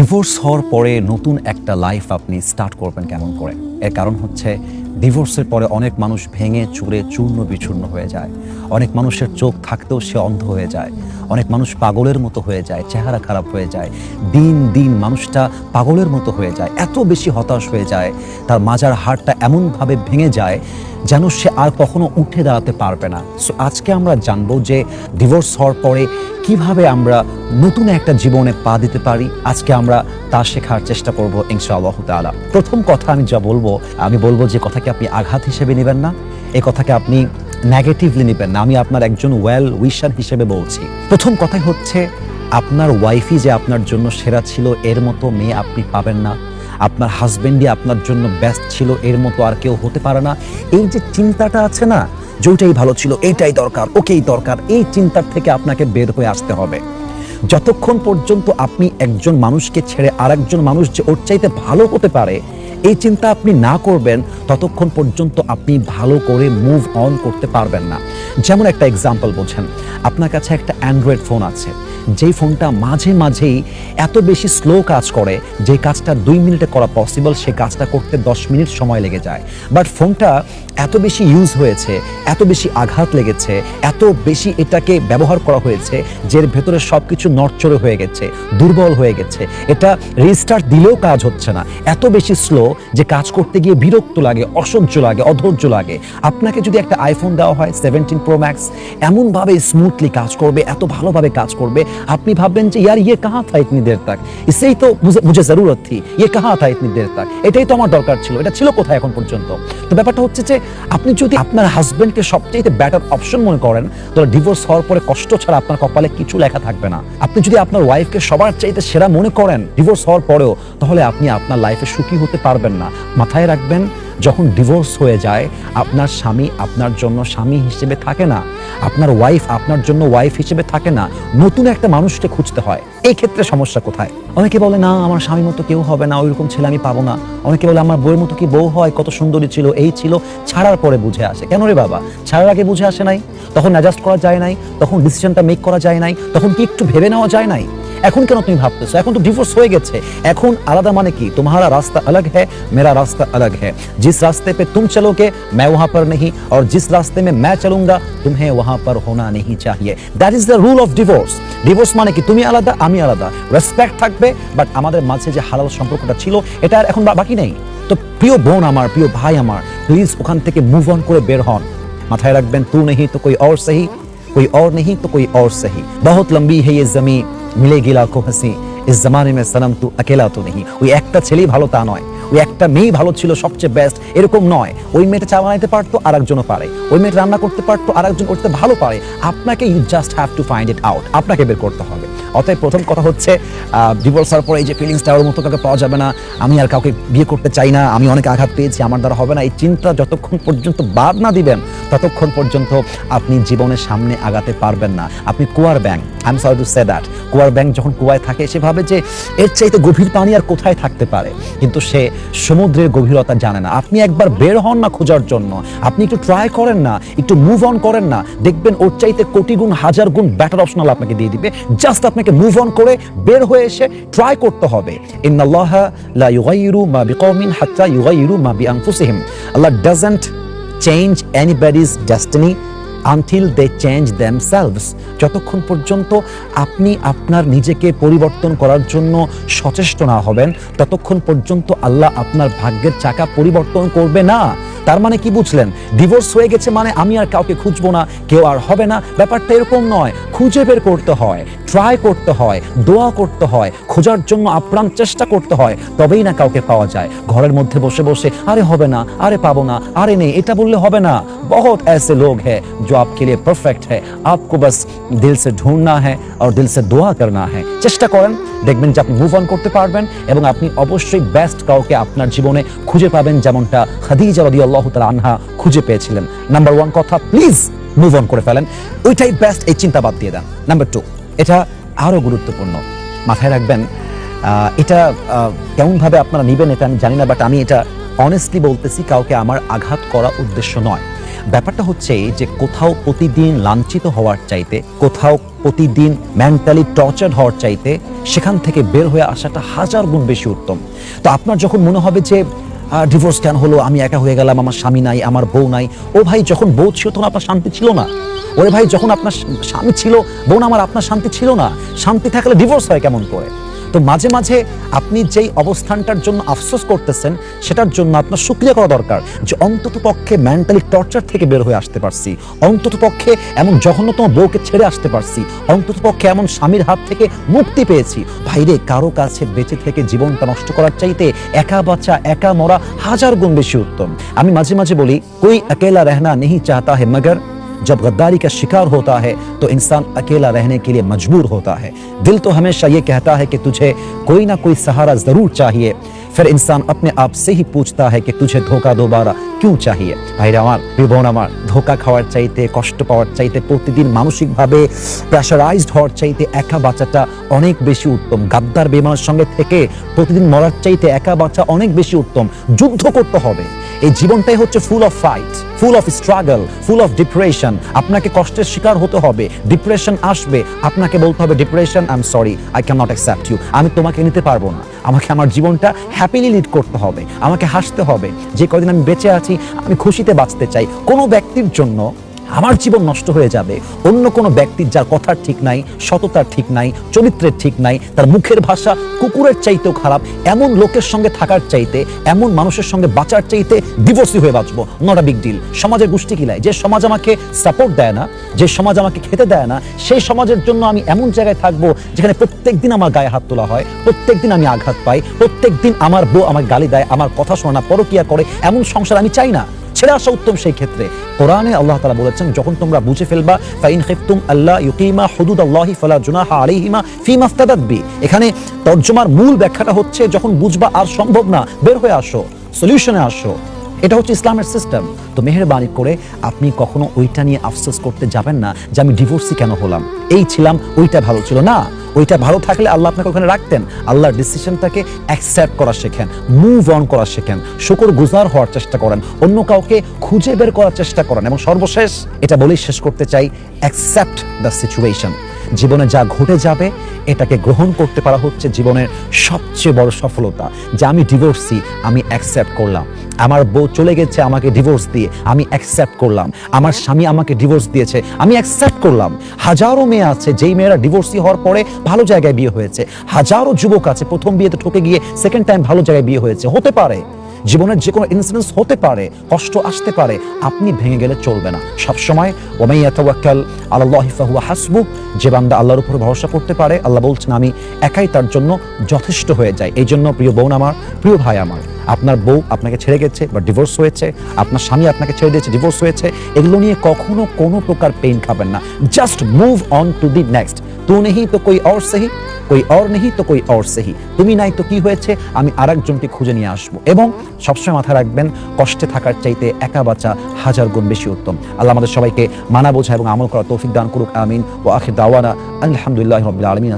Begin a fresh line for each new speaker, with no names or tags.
Divorce হওয়ার পরে নতুন একটা লাইফ আপনি স্টার্ট করবেন কেমন করে? এর কারণ হচ্ছে ডিভোর্সের পরে অনেক মানুষ ভেঙে চুরে চূর্ণ বিচূর্ণ হয়ে যায়। অনেক মানুষের চোখ থাকতেও সে অন্ধ হয়ে যায়। অনেক মানুষ পাগলের মতো হয়ে যায়, চেহারা খারাপ হয়ে যায়। দিন দিন মানুষটা পাগলের মতো হয়ে যায়, এত বেশি হতাশ হয়ে যায়, তার মাজার হাড়টা এমনভাবে ভেঙে যায় যেন সে আর কখনো উঠে দাঁড়াতে পারবে না। সো আজকে আমরা জানব যে ডিভোর্স হওয়ার পরে কীভাবে আমরা নতুন একটা জীবনে পা দিতে পারি। আজকে আমরা তা শেখার চেষ্টা করব ইনশাআল্লাহ তাআলা। প্রথম কথা আমি যা বলব, আমি বলব যে কথাকে আপনি আঘাত হিসেবে নেবেন না। এই কথাকে আপনি নেগেটিভলি নেবেন না। আমি আপনার একজন ওয়েল উইশার হিসেবে বলছি। প্রথম কথাই হচ্ছে, আপনার ওয়াইফই যে আপনার জন্য সেরা ছিল, এর মতো মেয়ে আপনি পাবেন না। আপনার হাজবেন্ডই আপনার জন্য ব্যস্ত ছিল, এর মতো আর কেউ হতে পারে না। এই যে চিন্তাটা আছে না যেটাই ভালো ছিল, এইটাই দরকার, ওকেই দরকার, এই চিন্তার থেকে আপনাকে বের হয়ে আসতে হবে। যতক্ষণ পর্যন্ত আপনি একজন মানুষকে ছেড়ে আরেকজন মানুষ যে ওর চাইতে ভালো হতে পারে, এই চিন্তা আপনি না করবেন, ততক্ষণ পর্যন্ত আপনি ভালো করে মুভ অন করতে পারবেন না। যেমন একটা এক্সাম্পল বলছেন আপনার কাছে একটা অ্যান্ড্রয়েড ফোন আছে। যেই ফোনটা মাঝে মাঝেই এত বেশি স্লো কাজ করে, যে কাজটা দুই মিনিটে করা পসিবল সে কাজটা করতে দশ মিনিট সময় লেগে যায়। বাট ফোনটা এত বেশি ইউজ হয়েছে, এত বেশি আঘাত লেগেছে, এত বেশি এটাকে ব্যবহার করা হয়েছে যে এর ভেতরে সব কিছু নড়চড়ে হয়ে গেছে, দুর্বল হয়ে গেছে। এটা রিস্টার্ট দিলেও কাজ হচ্ছে না। এত বেশি স্লো যে কাজ করতে গিয়ে বিরক্ত লাগে, অসহ্য লাগে, অধৈর্য লাগে। আপনাকে যদি একটা আইফোন দেওয়া হয় সেভেন্টিন প্রো ম্যাক্স এমনভাবে স্মুথলি কাজ করবে, এত ভালোভাবে কাজ করবে। আপনি ভাববেন যে, ইয়ার ইয়ে কাহা থা ইতনি দের তক? ইসেই তো মুঝে জরুরত থি ইয়ে কাহা থা ইতনি দের তক? এটাই তো আমার দরকার ছিল, এটা ছিল কোথায় এখন পর্যন্ত? তো ব্যাপারটা হচ্ছে যে, আপনি যদি আপনার হাজবেন্ডকে সবচেয়ে বেটার অপশন মনে করেন তাহলে ডিভোর্স হওয়ার পরে কষ্ট ছাড়া আপনার কপালে কিছু লেখা থাকবে না। আপনি যদি আপনার ওয়াইফকে সবার চাইতে সেরা মনে করেন ডিভোর্স হওয়ার পরেও, তাহলে আপনি আপনার লাইফে সুখী হতে পারবেন না। মাথায় রাখবেন যখন ডিভোর্স হয়ে যায়, আপনার স্বামী আপনার জন্য স্বামী হিসেবে থাকে না, আপনার ওয়াইফ আপনার জন্য ওয়াইফ হিসেবে থাকে না, নতুন একটা মানুষকে খুঁজতে হয়। এই ক্ষেত্রে সমস্যা কোথায়? অনেকে বলে, না, আমার স্বামীর মতো কেউ হবে না, ওইরকম ছেলে আমি পাবো না। অনেকে বলে, আমার বউয়ের মতো কি বউ হয়? কত সুন্দরী ছিল, এই ছিল। ছাড়ার পরে বুঝে আসে, কেন রে বাবা? ছাড়ার আগে বুঝে আসে নাই। তখন অ্যাডজাস্ট করা যায় নাই, তখন ডিসিশনটা মেক করা যায় নাই, তখন কি একটু ভেবে নেওয়া যায় নাই? এখন কেন তুমি ভাবতেছো এখন তো ডিভোর্স হয়ে গেছে এখন আলাদা মানে কি तुम्हारा रास्ता अलग है मेरा रास्ता अलग है जिस रास्ते पे तुम चलोगे मैं वहां पर नहीं और जिस रास्ते में मैं चलूंगा तुम्हें वहां पर होना नहीं चाहिए that is the rule of divorce divorce মানে কি তুমি আলাদা আমি আলাদা রেসপেক্ট থাকবে বাট আমাদের মাঝে যে হালাল সম্পর্কটা ছিল এটা আর এখন বা- বাকি নেই তো প্রিয় বোন আমার প্রিয় ভাই আমার প্লিজ ওখান থেকে মুভ অন করে বের হন মাথায় রাখবেন তু নেহি তো কোই और सही कोई और नहीं तो कोई और सही बहुत लंबी है ये जमी मिलेगी लाखों हंसी इस जमाने में सनम तू अकेला तो नहीं ওই একটা ছেলেই ভালো তা নয় ওই একটা মেয়েই ভালো ছিল সবচেয়ে বেস্ট এরকম নয় ওই মেয়েটা চা বানাইতে পারতো আর একজনও পারে ওই মেয়েটা রান্না করতে পারতো আর একজন করতে ভালো পারে আপনাকে you just have to find it out আপনাকে বের করতে হবে অতএব প্রথম কথা হচ্ছে ডিভোর্স হওয়ার পরে এই যে ফিলিংসটা ওর মতো কাউকে পাওয়া যাবে না আমি আর কাউকে বিয়ে করতে চাই না আমি অনেক আঘাত পেয়েছি আমার দ্বারা হবে না এই চিন্তা যতক্ষণ পর্যন্ত বাদ না দিবেন ততক্ষণ পর্যন্ত আপনি জীবনের সামনে আগাতে পারবেন না আপনি কুয়ার bank I am sorry to say that কুয়ার ব্যাংক যখন কুয়ায় থাকে, সে ভাবে যে এর চাইতে গভীর পানি আর কোথায় থাকতে পারে। কিন্তু সে সমুদ্রের গভীরতা জানে না। আপনি একবার বের হন না খোঁজার জন্য। আপনি একটু ট্রাই করেন না, একটু মুভ অন করেন না। দেখবেন ওর চাইতে কোটি গুণ, হাজার গুণ ব্যাটার অপশনাল আপনাকে দিয়ে দিবে। জাস্ট আপনাকে মুভ অন করে বের হয়ে এসে ট্রাই করতে হবে। ইন্নাল্লাহ লা ইউগাইরু মা বিকওমিন হাত্তা ইউগাইরু মা বিআনফুসিহিম। আল্লাহ doesn't change anybody's destiny until they change themselves যতক্ষণ পর্যন্ত আপনি আপনার নিজেকে পরিবর্তন করার জন্য সচেষ্ট না হবেন, ততক্ষণ পর্যন্ত আল্লাহ আপনার ভাগ্যের চাকা পরিবর্তন করবে না। তার মানে কি বুঝলেন? ডিভোর্স হয়ে গেছে মানে আমি আর কাউকে খুঁজবো না, কেউ আর হবে না। ব্যাপারটা এরকম নয়। খুঁজে বের করতে হয় ট্রাই করতে হয়, দোয়া করতে হয়, খোঁজার জন্য আপ্রাণ চেষ্টা করতে হয়, তবেই না কাউকে পাওয়া যায়। ঘরের মধ্যে বসে বসে, আরে হবে না, আরে পাবো না, আরে নেই, এটা বললে হবে না। বহুত এসে লোক হ্যাঁ जो आपके लिए परफेक्ट है आपको बस दिल से ढूंढना है और दिल से দোয়া करना है চেষ্টা করেন দেখবেন যে আপনি মুভ অন করতে পারবেন এবং আপনি অবশ্যই বেস্ট কাউকে আপনার জীবনে খুঁজে পাবেন যেমনটা খাদিজা রাদিয়াল্লাহু তাআলা আনহা খুঁজে পেয়েছিলেন নাম্বার ওয়ান কথা প্লিজ মুভ অন করে ফেলেন ওইটাই বেস্ট এই চিন্তা বাদ দিয়ে দেন নাম্বার টু এটা আরো গুরুত্বপূর্ণ মাথায় রাখবেন আহ, এটা আহ, কেমনভাবে আপনারা নেবেন এটা আমি জানি না বাট আমি এটা অনেস্টলি বলতেছি কাউকে আমার আঘাত করা উদ্দেশ্য নয় ব্যাপারটা হচ্ছে যে কোথাও প্রতিদিন লাঞ্ছিত হওয়ার চাইতে, কোথাও প্রতিদিন মেন্টালি টর্চার হওয়ার চাইতে সেখান থেকে বের হয়ে আসাটা হাজার গুণ বেশি উত্তম। তো আপনার যখন মনে হবে যে ডিভোর্স কেন হলো? আমি একা হয়ে গেলাম, আমার স্বামী নাই, আমার বউ নাই। ও ভাই যখন বউ ছিল তখন আপনার শান্তি ছিল না। ওরে ভাই যখন আপনার স্বামী ছিল, বোন আমার আপনার শান্তি ছিল না। শান্তি থাকলে ডিভোর্স হয় কেমন করে? তো মাঝে মাঝে আপনি যেই অবস্থানটার জন্য আফসোস করতেছেন, সেটার জন্য আপনার সুক্রিয়া করা দরকার যে অন্তত পক্ষে মেন্টালি টর্চার থেকে বের হয়ে আসতে পারছি। অন্তত পক্ষে এমন জঘন্যতম বউকে ছেড়ে আসতে পারছি। অন্তত পক্ষে এমন স্বামীর হাত থেকে মুক্তি পেয়েছি। ভাইরে, কারও কাছে বেঁচে থেকে জীবনটা নষ্ট করার চাইতে একা বাচ্চা একা মরা হাজার গুণ বেশি উত্তম। আমি মাঝে মাঝে বলি, কই একেলা রেহনা নেহি চাহতা হে, মগর? जब गद्दारी का शिकार होता है तो इंसान अकेला रहने के लिए मजबूर होता है दिल तो हमेशा ये कहता है कि तुझे कोई ना कोई सहारा जरूर चाहिए फिर इंसान अपने आप से ही पूछता है कि तुझे धोखा दोबारा क्यों चाहिए ভাইরা আমার বোন আমার ধোকা খাওয়ার চাইতে কষ্ট পাওয়ার চাইতে প্রতিদিন মানসিকভাবে প্রেশারাইজড হওয়ার চাইতে একা বাঁচাটা অনেক বেশি উত্তম গাদ্দার বেমানের সঙ্গে থেকে প্রতিদিন মরার চাইতে একা বাঁচা অনেক বেশি উত্তম যুদ্ধ করতে হবে এই জীবনটাই হচ্ছে full of fight full of struggle full of depression আপনাকে কষ্টের শিকার হতে হবে ডিপ্রেশন আসবে। আপনাকে বলতে হবে depression I am sorry I can not accept you আমি তোমাকে নিতে পারব না। আমাকে আমার জীবনটা হ্যাপিলি লিড করতে হবে, আমাকে হাসতে হবে। যে কদিন আমি বেঁচে আছি, আমি খুশিতে বাঁচতে চাই। কোনো ব্যক্তির জন্য আমার জীবন নষ্ট হয়ে যাবে। অন্য কোনো ব্যক্তির যার কথার ঠিক নাই, সততার ঠিক নাই, চরিত্রের ঠিক নাই, তার মুখের ভাষা কুকুরের চাইতেও খারাপ, এমন লোকের সঙ্গে থাকার চাইতে, এমন মানুষের সঙ্গে বাঁচার চাইতে ডিভোর্সি হয়ে বাঁচবো। নট বিগ ডিল সমাজের গোষ্ঠী কিলায় যে সমাজ আমাকে সাপোর্ট দেয় না, যে সমাজ আমাকে খেতে দেয় না, সেই সমাজের জন্য আমি এমন জায়গায় থাকব যেখানে প্রত্যেক দিন আমার গায়ে হাত তোলা হয় প্রত্যেক দিন আমি আঘাত পাই প্রত্যেক দিন আমার বউ আমার গালি দেয়, আমার কথা শোনা পরকিয়া করে, এমন সংসার আমি চাই না। ছেড়ে আসা উত্তম সেই ক্ষেত্রে। কোরআনে আল্লাহ তাআলা বলেছেন, যখন তোমরা বুঝে ফেলবা, ফাইন খিফতুম আল্লাহ ইউকিমা হুদুদ আল্লাহি ফালা জুনাহা আলাইহিমা ফিমা ইফতাদাত বি। এখানে তর্জমার মূল ব্যাখ্যাটা হচ্ছে, যখন বুঝবা আর সম্ভব না, বের হয়ে আসো সলিউশনে আসো। এটা হচ্ছে ইসলামের সিস্টেম তো মেহেরবানি করে, আপনি কখনো ওইটা নিয়ে আফসোস করতে যাবেন না যে আমি ডিভোর্সি কেন হলাম? এই ছিলাম, ওইটা ভালো ছিল না। ওইটা ভালো থাকলে আল্লাহ আপনাকে ওখানে রাখতেন। আল্লাহর ডিসিশনটাকে অ্যাকসেপ্ট করা শেখেন মুভ অন করা শেখেন শুকর গুজার হওয়ার চেষ্টা করেন, অন্য কাউকে খুঁজে বের করার চেষ্টা করেন এবং সর্বশেষ এটা বলেই শেষ করতে চাই অ্যাকসেপ্ট দ্য সিচুয়েশন জীবনে যা ঘটে যাবে, এটাকে গ্রহণ করতে পারা হচ্ছে জীবনের সবচেয়ে বড় সফলতা। যে আমি ডিভোর্সি আমি অ্যাকসেপ্ট করলাম। আমার বউ চলে গেছে আমাকে ডিভোর্স দিয়ে, আমি অ্যাকসেপ্ট করলাম। আমার স্বামী আমাকে ডিভোর্স দিয়েছে, আমি অ্যাকসেপ্ট করলাম। হাজারো মেয়ে আছে, যেই মেয়েরা ডিভোর্সি হওয়ার পরে ভালো জায়গায় বিয়ে হয়েছে। হাজারো যুবক আছে, প্রথম বিয়েতে ঠকে গিয়ে সেকেন্ড টাইম ভালো জায়গায় বিয়ে হয়েছে। হতে পারে। জীবনের যে কোনো ইনসিডেন্স হতে পারে, কষ্ট আসতে পারে, আপনি ভেঙে গেলে চলবে না। সবসময় ওমাই ইয়াতাওয়াক্কাল আলাল্লাহি ফাহুয়া হাসবু যে বান্দা আল্লাহর উপর ভরসা করতে পারে, আল্লাহ বলছেন, আমি একাই তার জন্য যথেষ্ট হয়ে যায় এই জন্য প্রিয় বোন আমার, প্রিয় ভাই আমার, আপনার বউ আপনাকে ছেড়ে গেছে বা ডিভোর্স হয়েছে, আপনার স্বামী আপনাকে ছেড়ে দিয়েছে ডিভোর্স হয়েছে, এগুলো নিয়ে কখনো কোনো প্রকার পেইন খাবেন না। Just move on to the next তু নেহি তো কই অর সেহি? কই অর নেহি, তো কই অর সেহি। তুমি নাই তো কি হয়েছে? আমি আর একজনকে খুঁজে নিয়ে আসব। এবং সবসময় মাথা রাখবেন, কষ্টে থাকার চাইতে একা বাঁচা হাজার গুণ বেশি উত্তম। আল্লাহ আমাদের সবাইকে মানা বোঝা এবং আমল করা তৌফিক দান করুক, আমিন। ও আখির দাওয়ানা, আলহামদুলিল্লাহ রবিল আলমিন।